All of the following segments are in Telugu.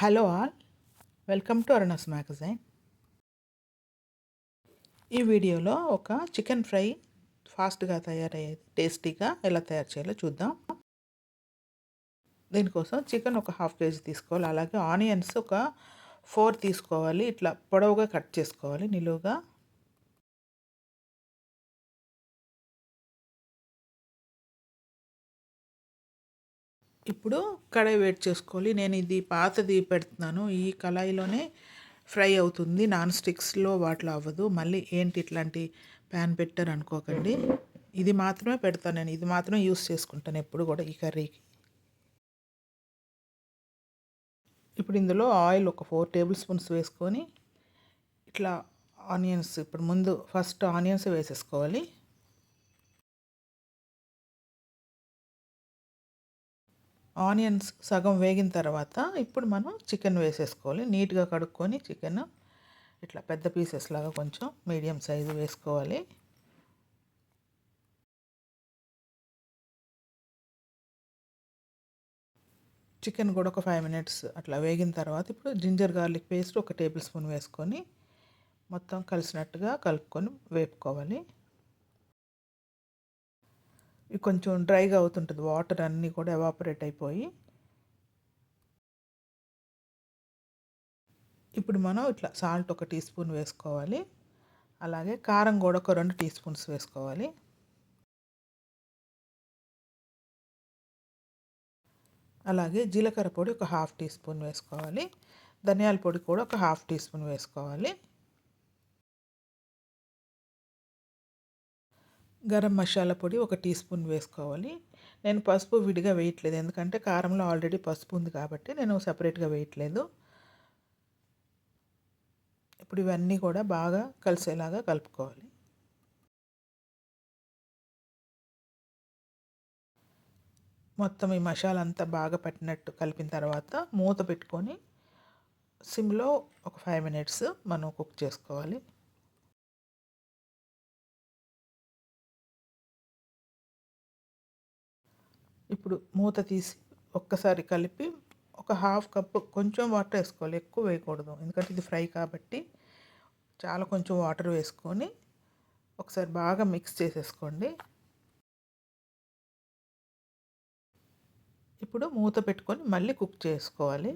Hello all welcome to Aruna's magazine ఈ వీడియోలో ఒక చికెన్ ఫ్రై ఫాస్ట్గా తయారయ్యేది టేస్టీగా ఎలా తయారు చేయాలో చూద్దాం దీనికోసం చికెన్ ఒక హాఫ్ కేజీ తీసుకోవాలి అలాగే ఆనియన్స్ ఒక ఫోర్ తీసుకోవాలి ఇట్లా పొడవుగా కట్ చేసుకోవాలి నిలువుగా ఇప్పుడు కడాయి వేట్ చేసుకోవాలి నేను ఇది పాతది పెడుతున్నాను ఈ కళాయిలోనే ఫ్రై అవుతుంది నాన్ స్టిక్స్లో వాటిలో అవ్వదు మళ్ళీ ఏంటి ఇట్లాంటి ప్యాన్ పెట్టారు అనుకోకండి ఇది మాత్రమే పెడతాను నేను ఇది మాత్రం యూస్ చేసుకుంటాను ఎప్పుడు కూడా ఈ కర్రీకి ఇప్పుడు ఇందులో ఆయిల్ ఒక ఫోర్ టేబుల్ స్పూన్స్ వేసుకొని ఇట్లా ఆనియన్స్ ఇప్పుడు ముందు ఫస్ట్ ఆనియన్స్ వేసేసుకోవాలి ఆనియన్స్ సగం వేగిన తర్వాత ఇప్పుడు మనం చికెన్ వేసేసుకోవాలి నీట్గా కడుక్కొని చికెన్ ఇట్లా పెద్ద పీసెస్ లాగా కొంచెం మీడియం సైజు వేసుకోవాలి చికెన్ కూడా ఒక ఫైవ్ మినిట్స్ అట్లా వేగిన తర్వాత ఇప్పుడు జింజర్ గార్లిక్ పేస్ట్ ఒక టేబుల్ స్పూన్ వేసుకొని మొత్తం కలిసినట్టుగా కలుపుకొని వేపుకోవాలి కొంచెం డ్రైగా అవుతుంటుంది వాటర్ అన్నీ కూడా ఎవాపరేట్ అయిపోయి ఇప్పుడు మనం ఇట్లా సాల్ట్ ఒక టీ స్పూన్ వేసుకోవాలి అలాగే కారం కూడా ఒక రెండు టీ స్పూన్స్ వేసుకోవాలి అలాగే జీలకర్ర పొడి ఒక హాఫ్ టీ స్పూన్ వేసుకోవాలి ధనియాల పొడి కూడా ఒక హాఫ్ టీ స్పూన్ వేసుకోవాలి గరం మసాలా పొడి ఒక టీ స్పూన్ వేసుకోవాలి నేను పసుపు విడిగా వేయట్లేదు ఎందుకంటే కారంలో ఆల్రెడీ పసుపు ఉంది కాబట్టి నేను సపరేట్గా వేయట్లేదు ఇప్పుడు ఇవన్నీ కూడా బాగా కలిసేలాగా కలుపుకోవాలి మొత్తం ఈ మసాలా అంతా బాగా పట్టినట్టు కలిపిన తర్వాత మూత పెట్టుకొని సిమ్లో ఒక ఫైవ్ మినిట్స్ మనం కుక్ చేసుకోవాలి ఇప్పుడు మూత తీసి ఒక్కసారి కలిపి ఒక హాఫ్ కప్పు కొంచెం వాటర్ వేసుకోవాలి ఎక్కువ వేయకూడదు ఎందుకంటే ఇది ఫ్రై కాబట్టి చాలా కొంచెం వాటర్ వేసుకొని ఒకసారి బాగా మిక్స్ చేసేసుకోండి ఇప్పుడు మూత పెట్టుకొని మళ్ళీ కుక్ చేసుకోవాలి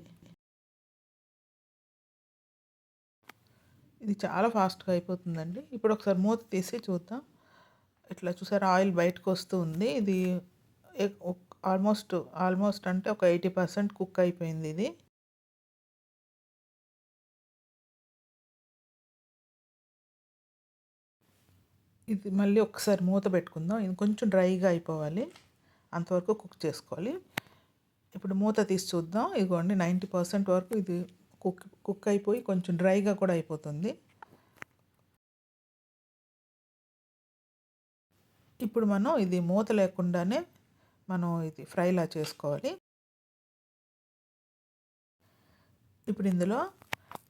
ఇది చాలా ఫాస్ట్గా అయిపోతుందండి ఇప్పుడు ఒకసారి మూత తీసి చూద్దాం ఇట్లా చూసారు ఆయిల్ బయటకు వస్తుంది ఇది ఆల్మోస్ట్ ఆల్మోస్ట్ అంటే ఒక ఎయిటీ పర్సెంట్ కుక్ అయిపోయింది ఇది ఇది మళ్ళీ ఒకసారి మూత పెట్టుకుందాం ఇది కొంచెం డ్రైగా అయిపోవాలి అంతవరకు కుక్ చేసుకోవాలి ఇప్పుడు మూత తీసి చూద్దాం ఇదిగోండి నైంటీ పర్సెంట్ వరకు ఇది కుక్ కుక్ అయిపోయి కొంచెం డ్రైగా కూడా అయిపోతుంది ఇప్పుడు మనం ఇది మూత లేకుండానే మనం ఇది ఫ్రైలా చేసుకోవాలి ఇప్పుడు ఇందులో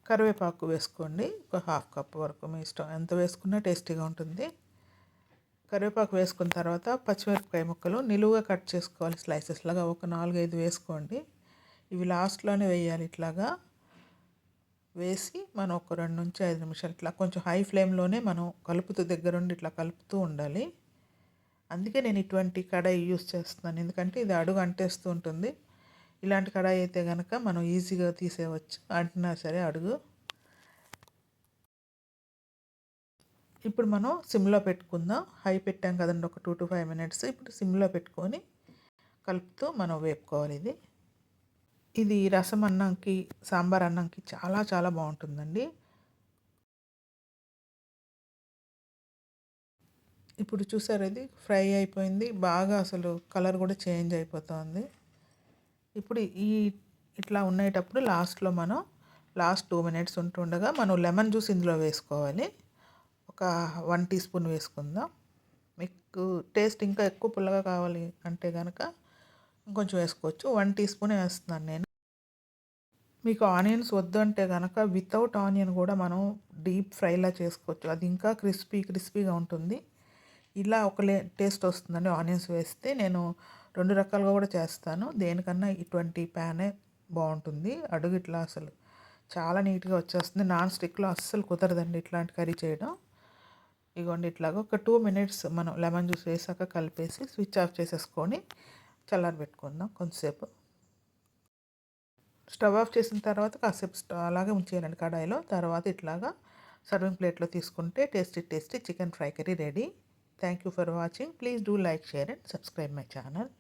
కరివేపాకు వేసుకోండి ఒక హాఫ్ కప్ వరకు మీ ఇష్టం ఎంత వేసుకున్నా టేస్టీగా ఉంటుంది కరివేపాకు వేసుకున్న తర్వాత పచ్చిమిరపకాయ ముక్కలు నిలువుగా కట్ చేసుకోవాలి స్లైసెస్ లాగా ఒక నాలుగైదు వేసుకోండి ఇవి లాస్ట్లోనే వేయాలి ఇట్లాగా వేసి మనం ఒక రెండు నుంచి ఐదు నిమిషాలు ఇట్లా కొంచెం హై ఫ్లేమ్లోనే మనం కలుపుతూ దగ్గరుండి ఇట్లా కలుపుతూ ఉండాలి అందుకే నేను ఇటువంటి కడాయి యూస్ చేస్తున్నాను ఎందుకంటే ఇది అడుగు అంటేస్తూ ఉంటుంది ఇలాంటి కడాయి అయితే కనుక మనం ఈజీగా తీసేయవచ్చు అంటున్నా సరే అడుగు ఇప్పుడు మనం సిమ్లో పెట్టుకుందాం హై పెట్టాం కదండి ఒక టూ టు ఫైవ్ మినిట్స్ ఇప్పుడు సిమ్లో పెట్టుకొని కలుపుతూ మనం వేపుకోవాలి ఇది ఇది రసం అన్నంకి సాంబార్ అన్నంకి చాలా చాలా బాగుంటుందండి ఇప్పుడు చూసారు ఇది ఫ్రై అయిపోయింది బాగా అసలు కలర్ కూడా చేంజ్ అయిపోతుంది ఇప్పుడు ఈ ఇట్లా ఉండేటప్పుడు లాస్ట్లో మనం లాస్ట్ టూ మినిట్స్ ఉంటుండగా మనం లెమన్ జ్యూస్ ఇందులో వేసుకోవాలి ఒక వన్ టీ స్పూన్ వేసుకుందాం మీకు టేస్ట్ ఇంకా ఎక్కువ పుల్లగా కావాలి అంటే కనుక ఇంకొంచెం వేసుకోవచ్చు వన్ టీ స్పూన్ వేస్తున్నాను నేను మీకు ఆనియన్స్ వద్దు అంటే కనుక వితౌట్ ఆనియన్ కూడా మనం డీప్ ఫ్రైలా చేసుకోవచ్చు అది ఇంకా క్రిస్పీ క్రిస్పీగా ఉంటుంది ఇలా ఒక టేస్ట్ వస్తుందండి ఆనియన్స్ వేస్తే నేను రెండు రకాలుగా కూడా చేస్తాను దేనికన్నా ఇటువంటి ప్యానే బాగుంటుంది అడుగు ఇట్లా అసలు చాలా నీట్గా వచ్చేస్తుంది నాన్ స్టిక్లో అస్సలు కుదరదండి ఇట్లాంటి కర్రీ చేయడం ఇగోండి ఇట్లాగా ఒక టూ మినిట్స్ మనం లెమన్ జ్యూస్ వేసాక కలిపేసి స్విచ్ ఆఫ్ చేసేసుకొని పెట్టుకుందాం కొంతసేపు స్టవ్ ఆఫ్ చేసిన తర్వాత కాసేపు అలాగే ఉంచేయాలండి కడాయిలో తర్వాత ఇట్లాగా సర్వింగ్ ప్లేట్లో తీసుకుంటే tasty tasty chicken fry curry ready Thank you for watching. Please do like, share and subscribe my channel.